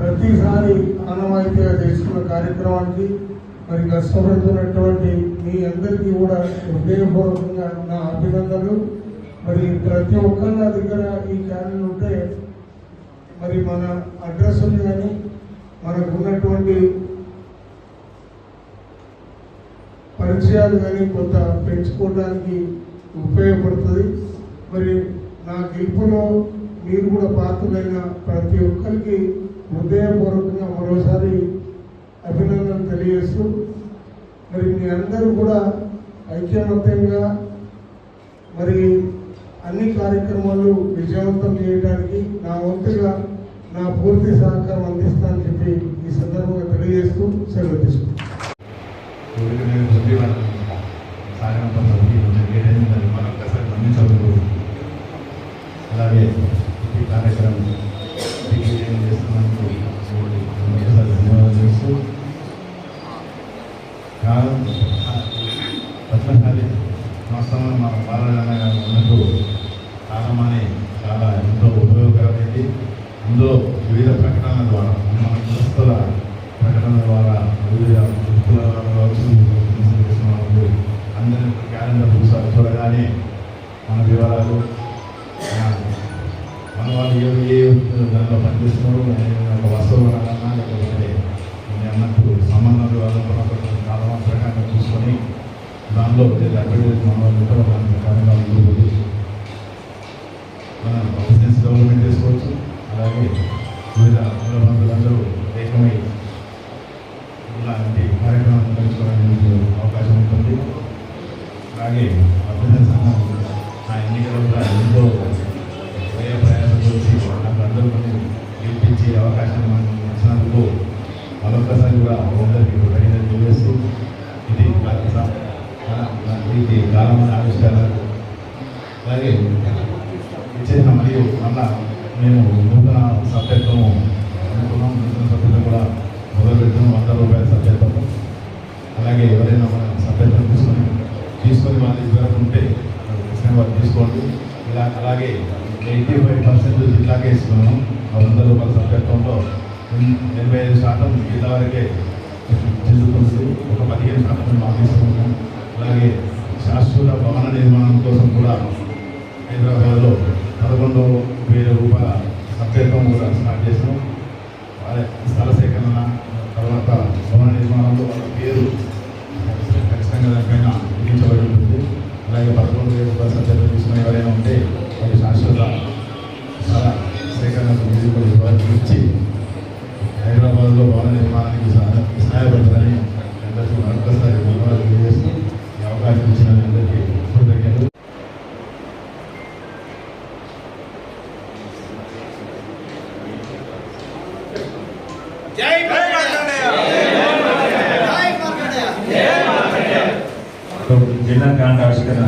ప్రతిసారి ఆనవాయితీగా చేసుకున్న కార్యక్రమానికి మరి కష్టపడుతున్నటువంటి మీ అందరికీ కూడా హృదయపూర్వకంగా నా అభినందనలు. మరి ప్రతి ఒక్కరి నా దగ్గర ఈ ఛానల్ ఉంటే మరి మన అడ్రస్లు కానీ మనకు ఉన్నటువంటి పరిచయాలు కానీ కొంత పెంచుకోవడానికి ఉపయోగపడుతుంది. మరి నా గెలుపులో మీరు కూడా పాత్రలైన ప్రతి ఒక్కరికి హృదయపూర్వకంగా మరోసారి అభినందనలు తెలియజేస్తూ మరి మీ అందరూ కూడా ఐక్యమత్యంగా మరి అన్ని కార్యక్రమాలు విజయవంతం చేయడానికి నా వంతుగా నా పూర్తి సహకారం అందిస్తానని చెప్పి ఈ సందర్భంగా తెలియజేస్తూ సెలవు తీసుకుంటాను అలాగే సంస్థలో మన బాలనారాయణ గారు ఉన్నట్టు కారణమని చాలా ఎంతో ఉపయోగకరమైంది. అందులో వివిధ ప్రకటనల ద్వారా మన సంస్థల ప్రకటన ద్వారా వివిధ వృత్తుల అందరి క్యాలెండర్ చూసారు చూడగానే మన వివరాలు మన వాళ్ళు ఏ ఏ దాంట్లో పనిచేస్తున్నారు అనే మనం బిజినెస్ డెవలప్మెంట్ చేసుకోవచ్చు అలాగే వివిధ మూలబంధులందరూ ఏకమై ఇలాంటి కార్యక్రమాలు పెంచుకోవడానికి అవకాశం ఉంటుంది అలాగే అభ్యర్థన సంఘం ఆ ఎన్నికల కూడా ఎంతో వ్యయ ప్రయాసం చేసి నాకు అందరూ గెలిపించే అవకాశం మనకు ఇచ్చినందుకు మరొకసారి కూడా అందరికీ కృతజ్ఞతలు తెలియజేస్తూ ఇది మన- మన- ఇది కాలమైన ఆవిష్కారాలు అలాగే ఇచ్చేసిన మరియు మళ్ళా మేము నూతన సభ్యత్వము అనుకున్నాం నూతన సభ్యత్వం కూడా మొదలు పెడుతున్నాం వంద రూపాయల సభ్యత్వం అలాగే ఎవరైనా మన సభ్యత్వం తీసుకొని తీసుకొని వాళ్ళ దగ్గర ఉంటే ఖచ్చితంగా వాళ్ళు తీసుకోండి. ఇలా అలాగే ఎయిటీ ఫైవ్ పర్సెంట్ ఇట్లాగే ఇస్తున్నాము ఆ వంద రూపాయల సభ్యత్వంలో ఎనభై ఐదు శాతం జిల్లా వరకే చెందుతుంది ఒక పదిహేను శాతం మాకు ఇస్తున్నాము అలాగే శాశ్వత భవన నిర్మాణం కోసం కూడా హైదరాబాద్లో పదకొండు వేల రూపాయల సభ్యత్వం కూడా స్టార్ట్ చేసాం వారి స్థల సేకరణ తర్వాత భవన నిర్మాణంలో వాళ్ళ పేరు ఖచ్చితంగా దానిపైన విధించబడి ఉంటుంది. అలాగే పదకొండు వేల రూపాయల సభ్యత్వం తీసుకున్న ఎవరైనా ఉంటే వాళ్ళు శాశ్వత స్థల సేకరణకు నిధులు ఇవ్వాలి ఇచ్చి హైదరాబాద్లో భవన నిర్మాణానికి సహాయ సహాయపడతారని అందరికీ మరొకసారి ధన్యవాదాలు తెలియజేస్తూ ఈ అవకాశం ఇచ్చిన మీ అందరికీ కృతజ్ఞతలు జై మార్కండేయ జై మార్కండేయ జిల్లా గ్రాండ్ ఆవిష్కరణ.